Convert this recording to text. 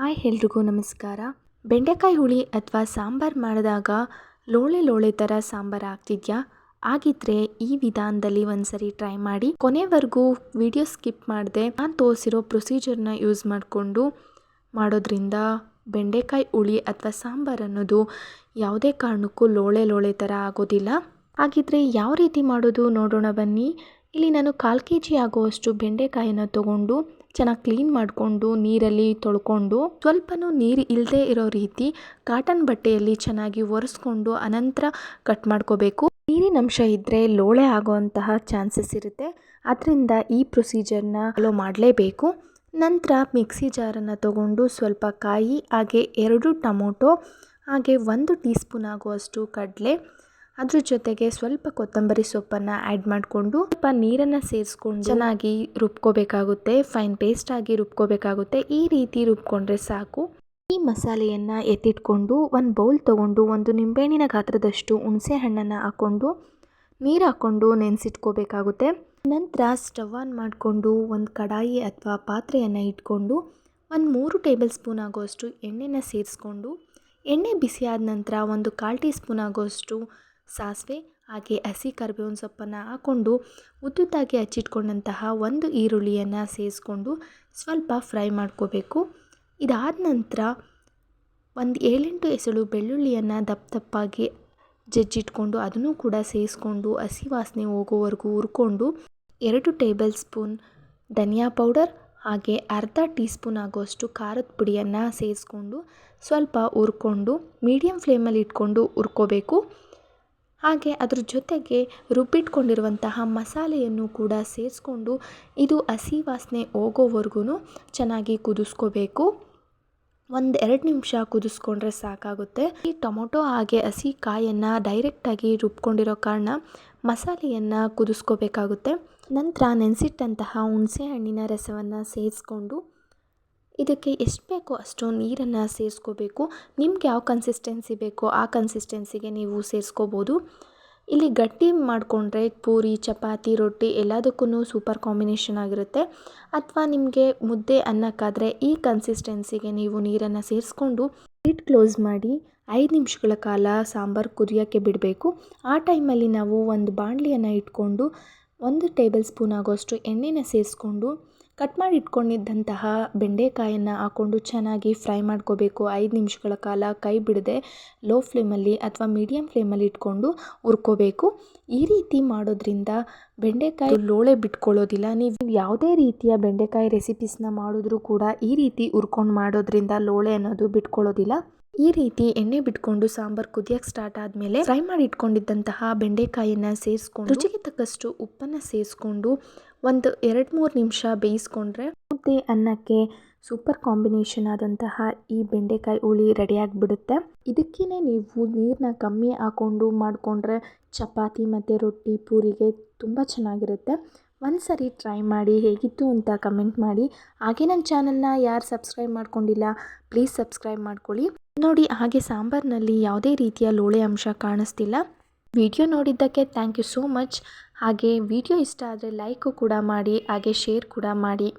Hi ಎಲ್ರಿಗೂ ನಮಸ್ಕಾರ. ಬೆಂಡೆಕಾಯಿ ಹುಳಿ ಅಥವಾ ಸಾಂಬಾರು ಮಾಡಿದಾಗ ಲೋಳೆ ಲೋಳೆ ಥರ ಸಾಂಬಾರು ಆಗ್ತಿದ್ಯಾ? ಆಗಿದ್ರೆ ಈ ವಿಧಾನದಲ್ಲಿ ಒಂದ್ಸರಿ ಟ್ರೈ ಮಾಡಿ. ಕೊನೆವರೆಗೂ ವಿಡಿಯೋ ಸ್ಕಿಪ್ ಮಾಡಿದೆ ನಾನು ತೋರಿಸಿರೋ ಪ್ರೊಸೀಜರ್ನ ಯೂಸ್ ಮಾಡಿಕೊಂಡು ಮಾಡೋದ್ರಿಂದ ಬೆಂಡೆಕಾಯಿ ಹುಳಿ ಅಥವಾ ಸಾಂಬಾರು ಅನ್ನೋದು ಯಾವುದೇ ಕಾರಣಕ್ಕೂ ಲೋಳೆ ಲೋಳೆ ಥರ ಆಗೋದಿಲ್ಲ. ಹಾಗಿದ್ರೆ ಯಾವ ರೀತಿ ಮಾಡೋದು ನೋಡೋಣ ಬನ್ನಿ. ಇಲ್ಲಿ ನಾನು ಕಾಲು ಕೆ ಜಿ ಆಗುವಷ್ಟು ಬೆಂಡೆಕಾಯಿನ ತೊಗೊಂಡು ಚೆನ್ನಾಗಿ ಕ್ಲೀನ್ ಮಾಡಿಕೊಂಡು, ನೀರಲ್ಲಿ ತೊಳ್ಕೊಂಡು, ಸ್ವಲ್ಪನೂ ನೀರು ಇಲ್ಲದೆ ಇರೋ ರೀತಿ ಕಾಟನ್ ಬಟ್ಟೆಯಲ್ಲಿ ಚೆನ್ನಾಗಿ ಒರೆಸ್ಕೊಂಡು ಅನಂತರ ಕಟ್ ಮಾಡ್ಕೋಬೇಕು. ನೀರಿನ ಅಂಶ ಇದ್ದರೆ ಲೋಳೆ ಆಗುವಂತಹ ಚಾನ್ಸಸ್ ಇರುತ್ತೆ. ಅದರಿಂದ ಈ ಪ್ರೊಸೀಜರ್ನ ಫಾಲೋ ಮಾಡಲೇಬೇಕು. ನಂತರ ಮಿಕ್ಸಿ ಜಾರನ್ನು ತಗೊಂಡು ಸ್ವಲ್ಪ ಕಾಯಿ, ಹಾಗೆ ಎರಡು ಟೊಮೊಟೊ, ಹಾಗೆ ಒಂದು ಟೀ ಸ್ಪೂನ್ ಆಗುವಷ್ಟು ಕಡಲೆ ಅದ್ರ ಜೊತೆಗೆ ಸ್ವಲ್ಪ ಕೊತ್ತಂಬರಿ ಸೊಪ್ಪನ್ನು ಆ್ಯಡ್ ಮಾಡಿಕೊಂಡು ಸ್ವಲ್ಪ ನೀರನ್ನು ಸೇರಿಸ್ಕೊಂಡು ಚೆನ್ನಾಗಿ ರುಬ್ಕೋಬೇಕಾಗುತ್ತೆ ಫೈನ್ ಪೇಸ್ಟ್ ಆಗಿ ರುಬ್ಕೋಬೇಕಾಗುತ್ತೆ. ಈ ರೀತಿ ರುಬ್ಕೊಂಡ್ರೆ ಸಾಕು. ಈ ಮಸಾಲೆಯನ್ನು ಎತ್ತಿಟ್ಕೊಂಡು ಒಂದು ಬೌಲ್ ತೊಗೊಂಡು ಒಂದು ನಿಂಬೆಹಣ್ಣಿನ ಗಾತ್ರದಷ್ಟು ಹುಣಸೆ ಹಣ್ಣನ್ನು ಹಾಕ್ಕೊಂಡು ನೀರು ಹಾಕ್ಕೊಂಡು ನೆನೆಸಿಟ್ಕೋಬೇಕಾಗುತ್ತೆ. ನಂತರ ಸ್ಟವ್ ಆನ್ ಮಾಡಿಕೊಂಡು ಒಂದು ಕಡಾಯಿ ಅಥವಾ ಪಾತ್ರೆಯನ್ನು ಇಟ್ಕೊಂಡು ಒಂದು ಮೂರು ಟೇಬಲ್ ಸ್ಪೂನ್ ಆಗೋಷ್ಟು ಎಣ್ಣೆನ ಸೇರಿಸ್ಕೊಂಡು, ಎಣ್ಣೆ ಬಿಸಿಯಾದ ನಂತರ ಒಂದು ಕಾಲು ಟೀ ಸ್ಪೂನ್ ಆಗೋಷ್ಟು ಸಾಸಿವೆ, ಹಾಗೆ ಹಸಿ ಕರಿಬೇವಿನ ಸೊಪ್ಪನ್ನು ಹಾಕ್ಕೊಂಡು ಉದ್ದುದ್ದಾಗಿ ಹಚ್ಚಿಟ್ಕೊಂಡಂತಹ ಒಂದು ಈರುಳ್ಳಿಯನ್ನು ಸೇರಿಸ್ಕೊಂಡು ಸ್ವಲ್ಪ ಫ್ರೈ ಮಾಡ್ಕೋಬೇಕು. ಇದಾದ ನಂತರ ಒಂದು ಏಳೆಂಟು ಎಸಳು ಬೆಳ್ಳುಳ್ಳಿಯನ್ನು ದಪ್ಪ ದಪ್ಪಾಗಿ ಜಜ್ಜಿಟ್ಕೊಂಡು ಅದನ್ನು ಕೂಡ ಸೇರಿಸ್ಕೊಂಡು ಹಸಿ ವಾಸನೆ ಹೋಗೋವರೆಗೂ ಹುರ್ಕೊಂಡು ಎರಡು ಟೇಬಲ್ ಸ್ಪೂನ್ ಧನಿಯಾ ಪೌಡರ್, ಹಾಗೆ ಅರ್ಧ ಟೀ ಸ್ಪೂನ್ ಆಗೋಷ್ಟು ಖಾರದ ಪುಡಿಯನ್ನು ಸೇರಿಸ್ಕೊಂಡು ಸ್ವಲ್ಪ ಹುರ್ಕೊಂಡು ಮೀಡಿಯಮ್ ಫ್ಲೇಮಲ್ಲಿ ಇಟ್ಕೊಂಡು ಹುರ್ಕೋಬೇಕು. ಹಾಗೆ ಅದ್ರ ಜೊತೆಗೆ ರುಬ್ಬಿಟ್ಕೊಂಡಿರುವಂತಹ ಮಸಾಲೆಯನ್ನು ಕೂಡ ಸೇರಿಸ್ಕೊಂಡು ಇದು ಹಸಿ ವಾಸನೆ ಹೋಗೋವರೆಗೂ ಚೆನ್ನಾಗಿ ಕುದಿಸ್ಕೋಬೇಕು. ಒಂದು ಎರಡು ನಿಮಿಷ ಕುದಿಸ್ಕೊಂಡ್ರೆ ಸಾಕಾಗುತ್ತೆ. ಈ ಟೊಮೊಟೊ ಹಾಗೆ ಹಸಿ ಕಾಯನ್ನು ಡೈರೆಕ್ಟಾಗಿ ರುಬ್ಕೊಂಡಿರೋ ಕಾರಣ ಮಸಾಲೆಯನ್ನು ಕುದಿಸ್ಕೋಬೇಕಾಗುತ್ತೆ. ನಂತರ ನೆನೆಸಿಟ್ಟಂತಹ ಹುಣಸೆ ಹಣ್ಣಿನ ರಸವನ್ನು ಸೇರಿಸ್ಕೊಂಡು ಇದಕ್ಕೆ ಎಷ್ಟು ಬೇಕೋ ಅಷ್ಟು ನೀರನ್ನು ಸೇರಿಸ್ಕೋಬೇಕು. ನಿಮ್ಗೆ ಯಾವ ಕನ್ಸಿಸ್ಟೆನ್ಸಿ ಬೇಕೋ ಆ ಕನ್ಸಿಸ್ಟೆನ್ಸಿಗೆ ನೀವು ಸೇರಿಸ್ಕೋಬೋದು. ಇಲ್ಲಿ ಗಟ್ಟಿ ಮಾಡಿಕೊಂಡ್ರೆ ಪೂರಿ, ಚಪಾತಿ, ರೊಟ್ಟಿ ಎಲ್ಲದಕ್ಕೂ ಸೂಪರ್ ಕಾಂಬಿನೇಷನ್ ಆಗಿರುತ್ತೆ. ಅಥವಾ ನಿಮಗೆ ಮುದ್ದೆ ಅನ್ನಕ್ಕಾದರೆ ಈ ಕನ್ಸಿಸ್ಟೆನ್ಸಿಗೆ ನೀವು ನೀರನ್ನು ಸೇರಿಸ್ಕೊಂಡು ಲಿಡ್ ಕ್ಲೋಸ್ ಮಾಡಿ ಐದು ನಿಮಿಷಗಳ ಕಾಲ ಸಾಂಬಾರು ಕುದಿಯೋಕ್ಕೆ ಬಿಡಬೇಕು. ಆ ಟೈಮಲ್ಲಿ ನಾವು ಒಂದು ಬಾಣಲಿಯನ್ನು ಇಟ್ಕೊಂಡು ಒಂದು ಟೇಬಲ್ ಸ್ಪೂನ್ ಆಗೋಷ್ಟು ಎಣ್ಣೆನ ಸೇರಿಸ್ಕೊಂಡು ಕಟ್ ಮಾಡಿ ಇಟ್ಕೊಂಡಿದ್ದಂತಹ ಬೆಂಡೆಕಾಯನ್ನು ಹಾಕ್ಕೊಂಡು ಚೆನ್ನಾಗಿ ಫ್ರೈ ಮಾಡ್ಕೋಬೇಕು. ಐದು ನಿಮಿಷಗಳ ಕಾಲ ಕೈ ಬಿಡದೆ ಲೋ ಫ್ಲೇಮಲ್ಲಿ ಅಥವಾ ಮೀಡಿಯಮ್ ಫ್ಲೇಮಲ್ಲಿ ಇಟ್ಕೊಂಡು ಹುರ್ಕೋಬೇಕು. ಈ ರೀತಿ ಮಾಡೋದ್ರಿಂದ ಬೆಂಡೆಕಾಯಿ ಲೋಳೆ ಬಿಟ್ಕೊಳ್ಳೋದಿಲ್ಲ. ನೀವು ಯಾವುದೇ ರೀತಿಯ ಬೆಂಡೆಕಾಯಿ ರೆಸಿಪೀಸ್ನ ಮಾಡಿದ್ರೂ ಕೂಡ ಈ ರೀತಿ ಹುರ್ಕೊಂಡು ಮಾಡೋದ್ರಿಂದ ಲೋಳೆ ಅನ್ನೋದು ಬಿಟ್ಕೊಳ್ಳೋದಿಲ್ಲ. ಈ ರೀತಿ ಎಣ್ಣೆ ಬಿಟ್ಕೊಂಡು ಸಾಂಬಾರ್ ಕುದಿಯಕ್ಕೆ ಸ್ಟಾರ್ಟ್ ಆದಮೇಲೆ ಫ್ರೈ ಮಾಡಿ ಇಟ್ಕೊಂಡಿದ್ದಂತಹ ಬೆಂಡೆಕಾಯಿಯನ್ನು ಸೇರಿಸ್ಕೊಂಡು ರುಚಿಗೆ ತಕ್ಕಷ್ಟು ಉಪ್ಪನ್ನು ಸೇರಿಸ್ಕೊಂಡು ಒಂದು ಎರಡು ಮೂರು ನಿಮಿಷ ಬೇಯಿಸ್ಕೊಂಡ್ರೆ ಮುದ್ದೆ ಅನ್ನಕ್ಕೆ ಸೂಪರ್ ಕಾಂಬಿನೇಷನ್ ಆದಂತಹ ಈ ಬೆಂಡೆಕಾಯಿ ಹುಳಿ ರೆಡಿಯಾಗಿಬಿಡುತ್ತೆ ಇದಕ್ಕೇ ನೀವು ನೀರನ್ನ ಕಮ್ಮಿ ಹಾಕ್ಕೊಂಡು ಮಾಡಿಕೊಂಡ್ರೆ ಚಪಾತಿ ಮತ್ತು ರೊಟ್ಟಿ ಪೂರಿಗೆ ತುಂಬ ಚೆನ್ನಾಗಿರುತ್ತೆ. ಒಂದು ಸರಿ ಟ್ರೈ ಮಾಡಿ ಹೇಗಿತ್ತು ಅಂತ ಕಮೆಂಟ್ ಮಾಡಿ. ಹಾಗೆ ನನ್ನ ಚಾನಲ್ನ ಯಾರು ಸಬ್ಸ್ಕ್ರೈಬ್ ಮಾಡ್ಕೊಂಡಿಲ್ಲ ಪ್ಲೀಸ್ ಸಬ್ಸ್ಕ್ರೈಬ್ ಮಾಡ್ಕೊಳ್ಳಿ. ನೋಡಿ ಹಾಗೆ ಸಾಂಬಾರ್ನಲ್ಲಿ ಯಾವುದೇ ರೀತಿಯ ಲೋಳೆ ಅಂಶ ಕಾಣಿಸ್ತಿಲ್ಲ. ವಿಡಿಯೋ ನೋಡಿದ್ದಕ್ಕೆ ಥ್ಯಾಂಕ್ ಯು ಸೋ ಮಚ್ ಹಾಗೆ ವಿಡಿಯೋ ಇಷ್ಟ ಆದರೆ ಲೈಕು ಕೂಡ ಮಾಡಿ, ಹಾಗೆ ಶೇರ್ ಕೂಡ ಮಾಡಿ.